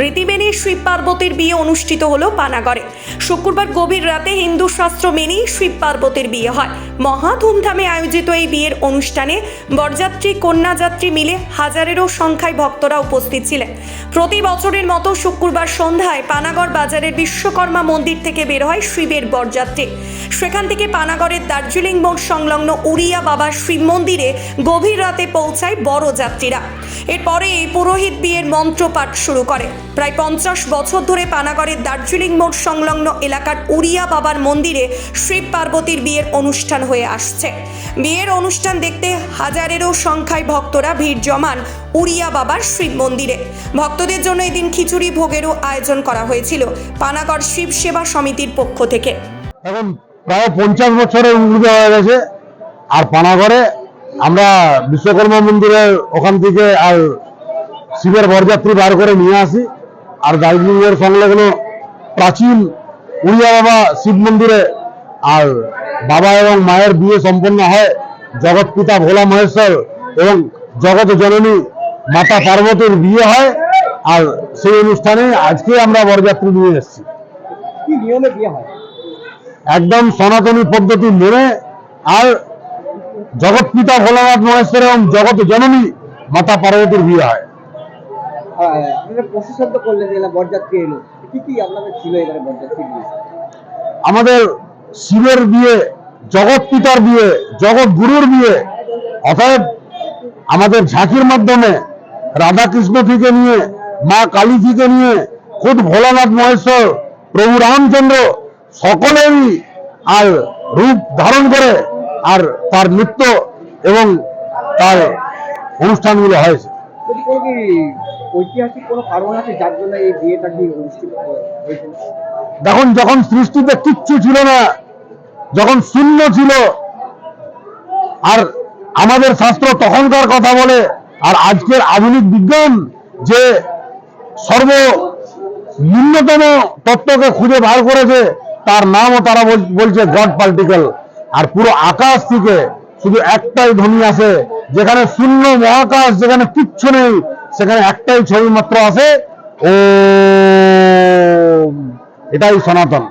রীতি মেনে শিব পার্বতীর বিয়ে অনুষ্ঠিত হলো পানাগড়ে। শুক্রবার গভীর রাতে হিন্দু শাস্ত্র মেনেই শিব পার্বতীর বিয়ে হয়। মহা ধুমধামে আয়োজিত এই বিয়ের অনুষ্ঠানে বরযাত্রী, কন্যাযাত্রী মিলে হাজারেরও সংখ্যায় ভক্তরা উপস্থিত ছিলেন। প্রতি বছরের মতো শুক্রবার সন্ধ্যায় পানাগড় বাজারের বিশ্বকর্মা মন্দির থেকে বের হয় শিবের বরযাত্রী। সেখান থেকে পানাগড়ের দার্জিলিং মোড় সংলগ্ন উড়িয়া বাবার শিব মন্দিরে গভীর রাতে পৌঁছায় বড় যাত্রীরা। এরপরে পুরোহিত বিয়ের মন্ত্রপাঠ শুরু করে। প্রায় পঞ্চাশ বছর ধরে পানাগড়ের দার্জিলিং মোড় সংলগ্ন এলাকার উড়িয়া বাবার মন্দিরে শিব পার্বতীর বিয়ের অনুষ্ঠান হয়ে আসছে। বিয়ের অনুষ্ঠান দেখতে হাজারেরও সংখ্যায় ভক্তরা ভিড় জমান উড়িয়া বাবার শিব মন্দিরে। ভক্তদের জন্য এদিন খিচুড়ি ভোগেরও আয়োজন করা হয়েছিল পানাগড় শিব সেবা সমিতির পক্ষ থেকে। এখন প্রায় পঞ্চাশ বছরের উন্নতি হয়ে গেছে। আর পানাগড়ে আমরা বিশ্বকর্মা মন্দিরের ওখান থেকে আর শিবের বরযাত্রী বার করে নিয়ে আসি। আর দার্জিলিংয়ের সংলগ্ন প্রাচীন উড়িয়া বাবা শিব মন্দিরে। আর বাবা এবং মায়ের বিয়ে সম্পন্ন হয় জগৎ পিতা ভোলা মহেশ্বর এবং জগৎ জননী মাতা পার্বতীর বিয়ে হয়। আর সেই অনুষ্ঠানে আজকে আমরা বরযাত্রী নিয়ে এসেছি। একদম সনাতনী পদ্ধতি মেনে আর জগৎ পিতা ভোলানাথ মহেশ্বর এবং জগৎ জননী মাতা পার্বতীর বিয়ে হয়। আপনারা প্রশাসন করলেন এলা বরযাত্রী এলো কি কি আপনাদের ছিল এবারে বরযাত্রী আমাদের শিবের বিয়ে জগৎ পিতার বিয়ে জগৎ গুরুর বিয়ে অতএব আমাদের ঝাঁকির মাধ্যমে রাধাকৃষ্ণ থেকে নিয়ে মা কালী থেকে নিয়ে খুদ ভোলানাথ মহেশ্বর প্রভু রামচন্দ্র সকলেরই আর রূপ ধারণ করে আর তার নৃত্য এবং তার অনুষ্ঠানগুলো হয়েছে। ঐতিহাসিক কোনো কারণ আছে যার জন্য এই বিয়েটা অনুষ্ঠিত দেখুন, যখন সৃষ্টিতে কিচ্ছু ছিল না, যখন শূন্য ছিল, আর আমাদের শাস্ত্র তখনকার কথা বলে, আর আজকের আধুনিক বিজ্ঞান যে সর্ব নিম্নতম তত্ত্বকে খুঁজে বার করেছে, তার নামও তারা বলছে গড পার্টিকেল আর পুরো আকাশ থেকে শুধু একটাই ধ্বনি আছে যেখানে শূন্য মহাকাশ, যেখানে কিচ্ছু নেই সেখানে একটাই ছবি মাত্র আসে ও এটাই সনাতন।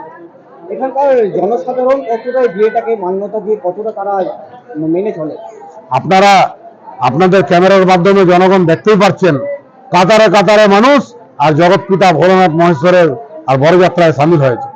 এখানকার জনসাধারণ কতটা বিয়েটাকে মান্যতা দিয়ে কতটা তারা মেনে চলে? আপনারা আপনাদের ক্যামেরার মাধ্যমে জনগণ দেখতেই পাচ্ছেন কাতারে কাতারে মানুষ আর জগৎপিতা ভোলানাথ মহেশ্বরের আর বড়যাত্রায় সামিল হয়েছে।